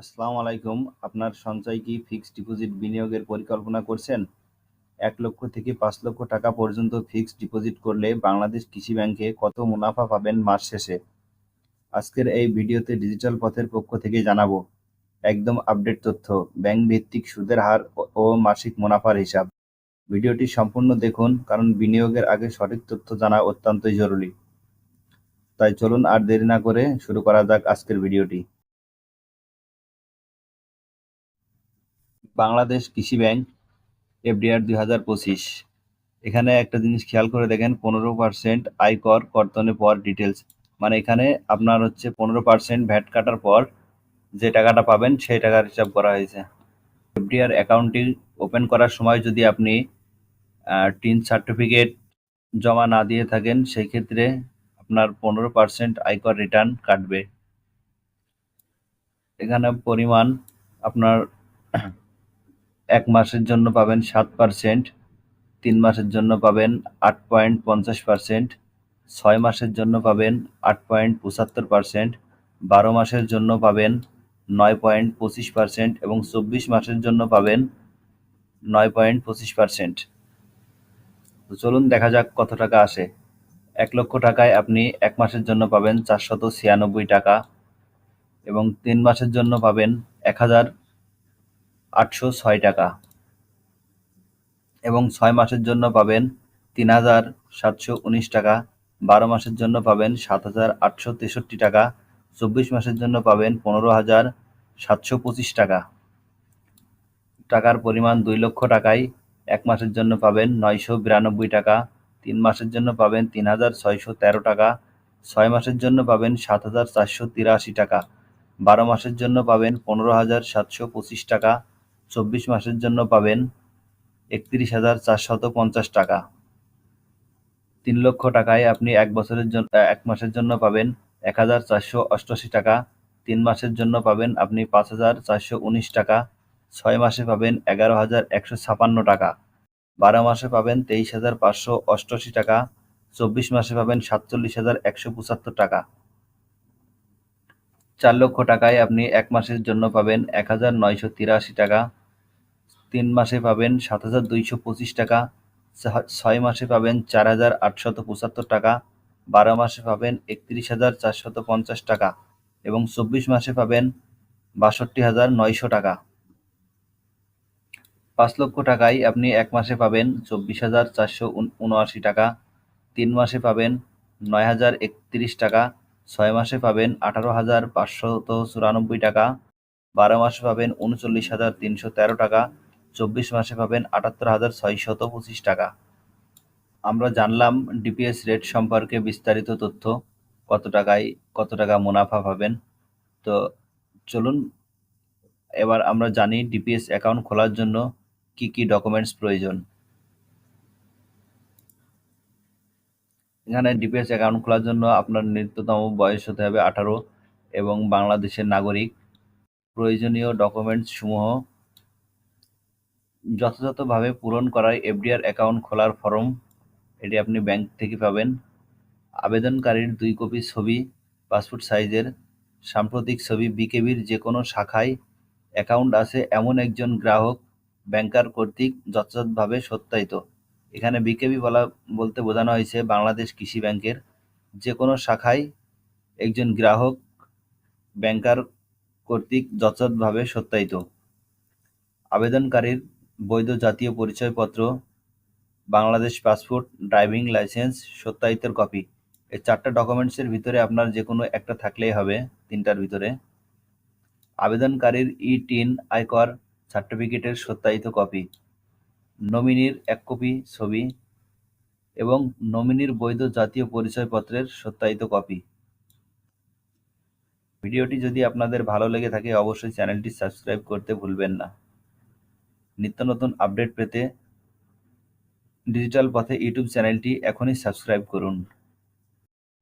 আসসালামু আলাইকুম। আপনার সঞ্চয় কি ফিক্সড ডিপোজিট বিনিয়োগের পরিকল্পনা করছেন? এক লক্ষ থেকে পাঁচ লক্ষ টাকা পর্যন্ত ফিক্সড ডিপোজিট করলে বাংলাদেশ কৃষি ব্যাংকে কত মুনাফা পাবেন মাস শেষে? আজকের এই ভিডিওতে ডিজিটাল পথের পক্ষ থেকে জানাব। একদম আপডেট তথ্য ব্যাংক ভিত্তিক সুদের হার ও মাসিক মুনাফার হিসাব। ভিডিওটি সম্পূর্ণ দেখুন, কারণ বিনিয়োগের আগে সঠিক তথ্য জানা অত্যন্তই জরুরি। তাই চলুন আর দেরি না করে শুরু করা যাক আজকের ভিডিওটি। বাংলাদেশ কৃষি ব্যাংক, এফডিআর দুই হাজার পঁচিশ। এখানে একটা জিনিস খেয়াল করে দেখেন, পনেরো পার্সেন্ট আয়কর কর্তনের পর ডিটেলস মানে এখানে আপনার হচ্ছে পনেরো পার্সেন্ট ভ্যাট কাটার পর যে টাকাটা পাবেন, সেই টাকার হিসাব করা হয়েছে। এফডিআর অ্যাকাউন্টটি ওপেন করার সময় যদি আপনি টিন সার্টিফিকেট জমা না দিয়ে থাকেন, সেই ক্ষেত্রে আপনার পনেরো পার্সেন্ট আয়কর রিটার্ন কাটবে। এখানে পরিমাণ আপনার এক মাসের জন্য পাবেন সাত পার্সেন্ট, তিন মাসের জন্য পাবেন আট পয়েন্ট পঞ্চাশ পার্সেন্ট, ছয় মাসের জন্য পাবেন আট পয়েন্ট পঁচাত্তর পার্সেন্ট, বারো মাসের জন্য পাবেন নয় পয়েন্ট পঁচিশ পার্সেন্ট এবং চব্বিশ মাসের জন্য পাবেন নয় পয়েন্ট পঁচিশ পার্সেন্ট। তো চলুন দেখা যাক কত টাকা আসে। এক লক্ষ টাকায় আপনি এক মাসের জন্য পাবেন চারশত ছিয়ানব্বই টাকা এবং তিন মাসের জন্য পাবেন এক হাজার আটশো ছয় টাকা। এবং ছয় মাসের জন্য পাবেন তিন হাজার সাতশো উনিশ টাকা, বারো মাসের জন্য পাবেন সাত হাজার আটশো তেষট্টি টাকা, চব্বিশ মাসের জন্য পাবেন পনেরো হাজার সাতশো পঁচিশ টাকা। টাকার পরিমাণ দুই লক্ষ টাকায় এক মাসের জন্য পাবেন নয়শো বিরানব্বই টাকা, তিন মাসের জন্য পাবেন তিন হাজার ছয়শো তেরো টাকা, ছয় মাসের জন্য পাবেন সাত হাজার চারশো তিরাশি টাকা, বারো মাসের জন্য পাবেন পনেরো হাজার সাতশো পঁচিশ টাকা চব্বিশ মাসের জন্য পাবেন একত্রিশ হাজার চারশত পঞ্চাশ টাকা। তিন লক্ষ টাকায় আপনি এক বছরের জন্য এক মাসের জন্য পাবেন এক হাজার চারশো অষ্টআশি টাকা। তিন মাসের জন্য পাবেন আপনি পাঁচ হাজার চারশো উনিশ টাকা। ছয় মাসে পাবেন এগারো হাজার একশো ছাপান্ন টাকা। বারো মাসে পাবেন তেইশ হাজার পাঁচশো অষ্টআশি টাকা। চব্বিশ মাসে পাবেন সাতচল্লিশ হাজার একশো পঁচাত্তর টাকা। চার লক্ষ টাকায় আপনি এক মাসের জন্য পাবেন এক হাজার নয়শো তিরাশি টাকা। তিন মাসে পাবেন সাত হাজার দুইশো পঁচিশ টাকা, ছয় মাসে পাবেন চার হাজার আটশত পঁচাত্তর টাকা, বারো মাসে পাবেন একত্রিশ হাজার চারশত পঞ্চাশ টাকা এবং চব্বিশ মাসে পাবেন বাষট্টি হাজার নয়শো টাকা। পাঁচ লক্ষ টাকায় আপনি এক মাসে পাবেন চব্বিশ হাজার চারশো উনআশি টাকা, তিন মাসে পাবেন নয় হাজার একত্রিশ টাকা, ছয় মাসে পাবেন আঠারো হাজার পাঁচশত চুরানব্বই টাকা, বারো মাসে পাবেন উনচল্লিশ হাজার তিনশো তেরো টাকা চব্বিশ মাসে পাবেন আটাত্তর হাজার ছয়শত পঁচিশ টাকা। আমরা জানলাম ডিপিএস রেট সম্পর্কে বিস্তারিত তথ্য, কত টাকায় কত টাকা মুনাফা পাবেন। তো চলুন, এবার আমরা জানি ডিপিএস অ্যাকাউন্ট খোলার জন্য কি কি ডকুমেন্টস প্রয়োজন। এখানে ডিপিএস অ্যাকাউন্ট খোলার জন্য আপনার ন্যূনতম বয়স হতে হবে আঠারো এবং বাংলাদেশের নাগরিক। প্রয়োজনীয় ডকুমেন্টস সমূহ যথাযথভাবে পূরণ করায় এফডিআর অ্যাকাউন্ট খোলার ফরম এটি আপনি ব্যাংক থেকে পাবেন। আবেদনকারীর দুই কপি ছবি, পাসপোর্ট সাইজের সাম্প্রতিক ছবি, বিকেবির যে কোনো শাখায় অ্যাকাউন্ট আছে, এমন একজন গ্রাহক, ব্যাংকার কর্তৃক যথাযথভাবে সত্যায়িত। এখানে বিকেবি বলা, বলতে বোঝানো হয়েছে বাংলাদেশ কৃষি ব্যাংকের যে কোনো শাখায় একজন গ্রাহক, ব্যাংকার কর্তৃক যথাযথভাবে সত্যায়িত। আবেদনকারীর বৈধ জাতীয় পরিচয়পত্র, বাংলাদেশ পাসপোর্ট, ড্রাইভিং লাইসেন্স, সত্যায়িতের কপি। এই চারটা ডকুমেন্টসের ভিতরে আপনার যে কোনো একটা থাকলেই হবে, তিনটার ভিতরে। আবেদনকারীর ই টিন আয়কর, সার্টিফিকেটের সত্যায়িত কপি, নমিনির এক কপি ছবি এবং নমিনির বৈধ জাতীয় পরিচয়পত্রের সত্যায়িত কপি। ভিডিওটি যদি আপনাদের ভালো লেগে থাকে, অবশ্যই চ্যানেলটি সাবস্ক্রাইব করতে ভুলবেন না। নিত্য নতুন আপডেট পেতে ডিজিটাল পথে ইউটিউব চ্যানেলটি এখনই সাবস্ক্রাইব করুন।